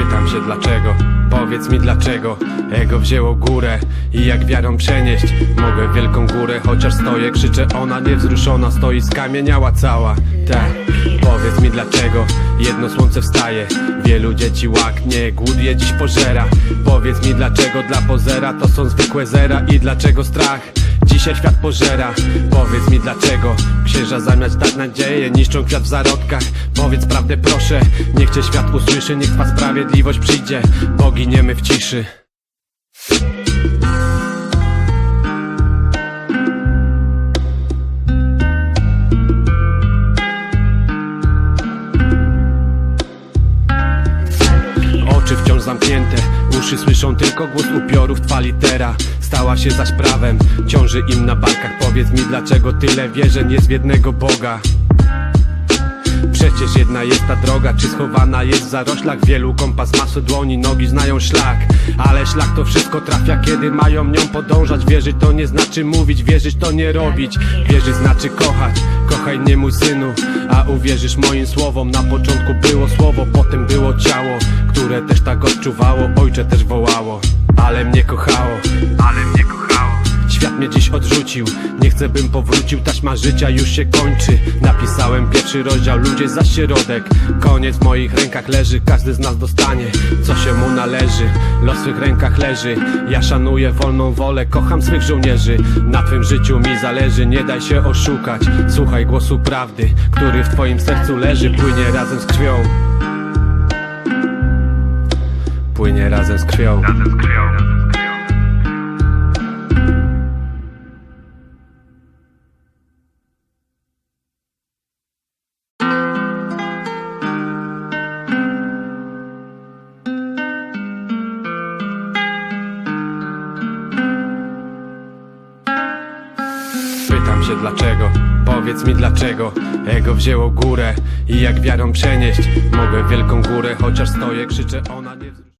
się dlaczego, powiedz mi dlaczego. Ego wzięło górę i jak wiarą przenieść. Mogę wielką górę, chociaż stoję, krzyczę Ona niewzruszona, stoi skamieniała cała. Tak, powiedz mi dlaczego Jedno słońce wstaje, wielu dzieci łaknie Głód je dziś pożera. Powiedz mi dlaczego dla pozera to są zwykłe zera. I dlaczego strach Dzisiaj świat pożera. Powiedz mi dlaczego Księża zamiast dać nadzieję Niszczą kwiat w zarodkach? Powiedz prawdę proszę Niech cię świat usłyszy Niech twa sprawiedliwość przyjdzie. Poginiemy w ciszy. Oczy wciąż zamknięte, uszy słyszą tylko głos upiorów Twa litera stała się zaś prawem. Ciąży im na barkach, powiedz mi dlaczego tyle wierzeń jest w jednego Boga? Przecież jedna jest ta droga, czy schowana jest w zaroślach? Wielu kompas masy dłoni, nogi znają szlak. Ale szlak to wszystko trafia, kiedy mają nią podążać. Wierzyć to nie znaczy mówić, wierzyć to nie robić. Wierzyć znaczy kochać, kochaj nie mój synu A uwierzysz moim słowom, na początku było słowo Potem było ciało, które też tak odczuwało Ojcze też wołało, ale mnie kochało Ale mnie kochało. Świat mnie dziś odrzucił, nie chcę bym powrócił Taśma życia już się kończy. Napisałem pierwszy rozdział, ludzie za środek. Koniec w moich rękach leży, każdy z nas dostanie Co się mu należy, los w swych rękach leży Ja szanuję wolną wolę, kocham swych żołnierzy. Na twym życiu mi zależy, nie daj się oszukać. Słuchaj głosu prawdy, który w twoim sercu leży Płynie razem z krwią Płynie razem z krwią. Pytam się dlaczego, powiedz mi dlaczego. Ego wzięło górę i jak wiarą przenieść Mogę wielką górę, chociaż stoję, krzyczę ona nie